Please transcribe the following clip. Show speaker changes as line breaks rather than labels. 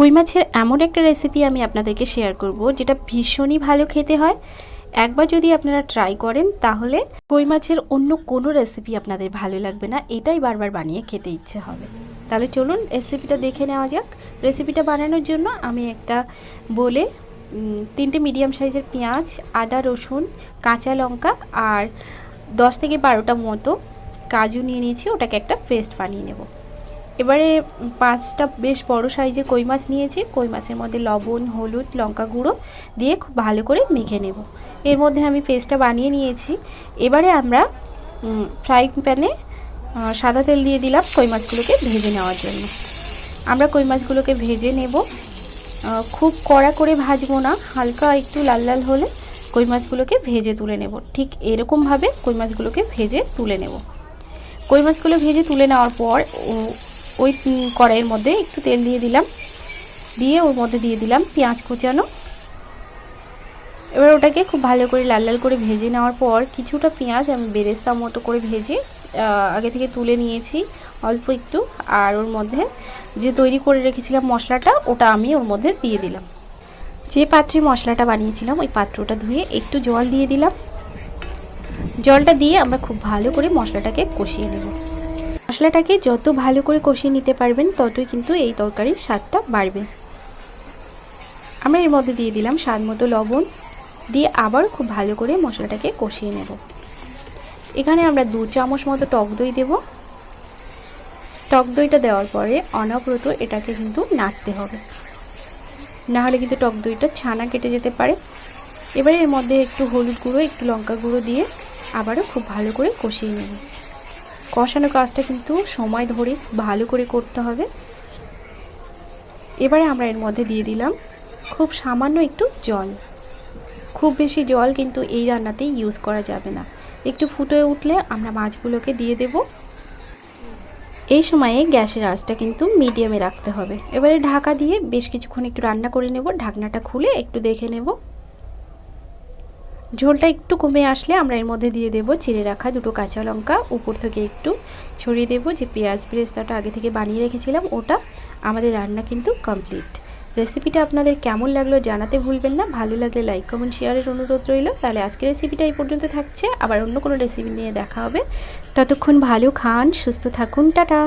কই মাছের এমন একটা রেসিপি আমি আপনাদেরকে শেয়ার করব, যেটা ভীষণই ভালো খেতে হয়। একবার যদি আপনারা ট্রাই করেন, তাহলে কই মাছের অন্য কোনো রেসিপি আপনাদের ভালো লাগবে না, এটাই বারবার বানিয়ে খেতে ইচ্ছে হবে। তাহলে চলুন রেসিপিটা দেখে নেওয়া যাক। রেসিপিটা বানানোর জন্য আমি একটা বলে তিনটে মিডিয়াম সাইজের পেঁয়াজ, আদা, রসুন, কাঁচা লঙ্কা আর দশ থেকে বারোটা মতো কাজু নিয়ে নিয়েছি, ওটাকে একটা পেস্ট বানিয়ে নেব। এবারে পাঁচটা বেশ বড় সাইজের কই মাছ নিয়েছি। কই মাছের মধ্যে লবণ, হলুদ, লঙ্কা গুঁড়ো দিয়ে খুব ভালো করে মেখে নেব। এর মধ্যে আমি পেস্টটা বানিয়ে নিয়েছি। এবারে আমরা ফ্রাই প্যানে সাদা তেল দিয়ে দিলাম কই মাছগুলোকে ভেজে নেওয়ার জন্য। আমরা কই মাছগুলোকে ভেজে নেব। খুব কড়া করে ভাজবো না, হালকা একটু লাল লাল হলে কই মাছগুলোকে ভেজে তুলে নেব। ঠিক এরকমভাবে কই মাছগুলোকে ভেজে তুলে নেব। কই মাছগুলো ভেজে তুলে নেওয়ার পর ওই কড়াইয়ের মধ্যে একটু তেল দিয়ে দিলাম। দিয়ে ওর মধ্যে দিয়ে দিলাম পেঁয়াজ কুচানো। এবার ওটাকে খুব ভালো করে লাল লাল করে ভেজে নেওয়ার পর কিছুটা পেঁয়াজ আমি বেরেস্তা মতো করে ভেজে আগে থেকে তুলে নিয়েছি অল্প একটু। আর ওর মধ্যে যে তৈরি করে রেখেছিলাম মশলাটা, ওটা আমি ওর মধ্যে দিয়ে দিলাম। যে পাত্রে মশলাটা বানিয়েছিলাম, ওই পাত্রটা ধুয়ে একটু জল দিয়ে দিলাম। জলটা দিয়ে আমরা খুব ভালো করে মশলাটাকে কষিয়ে নেব। মশলাটাকে যত ভালো করে কষিয়ে নিতে পারবেন, ততই কিন্তু এই তরকারির স্বাদটা বাড়বে। আমরা এর মধ্যে দিয়ে দিলাম স্বাদ মতো লবণ। দিয়ে আবার খুব ভালো করে মশলাটাকে কষিয়ে নেব। এখানে আমরা দু চামচ মতো টক দই দেব। টক দইটা দেওয়ার পরে অনবরত এটাকে কিন্তু নাড়তে হবে। না হলে কিন্তু টক দইটা ছানা কেটে যেতে পারে। এবারে এর মধ্যে একটু হলুদ গুঁড়ো, একটু লঙ্কা গুঁড়ো দিয়ে আবারও খুব ভালো করে কষিয়ে নেব। কষানো কাজটা কিন্তু সময় ধরে ভালো করে করতে হবে। এবারে আমরা এর মধ্যে দিয়ে দিলাম খুব সামান্য একটু জল। খুব বেশি জল কিন্তু এই রান্নাতেই ইউজ করা যাবে না। একটু ফুটে উঠলে আমরা মাছগুলোকে দিয়ে দেব। এই সময়ে গ্যাসের আঁচটা কিন্তু মিডিয়ামে রাখতে হবে। এবারে ঢাকা দিয়ে বেশ কিছুক্ষণ একটু রান্না করে নেব। ঢাকনাটা খুলে একটু দেখে নেব। ঝোলটা একটু কমে আসলে আমরা এর মধ্যে দিয়ে দেব চিড়ে রাখা দুটো কাঁচা লঙ্কা, উপর থেকে একটু ছড়িয়ে দেব যে পেঁয়াজ বেরেস্তাটা আগে থেকে বানিয়ে রেখেছিলাম, ওটা আমাদের রান্না কিন্তু কমপ্লিট রেসিপিটা আপনাদের কেমন লাগল জানাতে ভুলবেন না, ভালো লাগলে লাইক কমেন্ট শেয়ারের অনুরোধ রইল। তাহলে আজকের রেসিপিটা এই পর্যন্ত থাকছে, আবার অন্য কোনো রেসিপি নিয়ে দেখা হবে। ততক্ষণ ভালো খান, সুস্থ থাকুন, টাটা!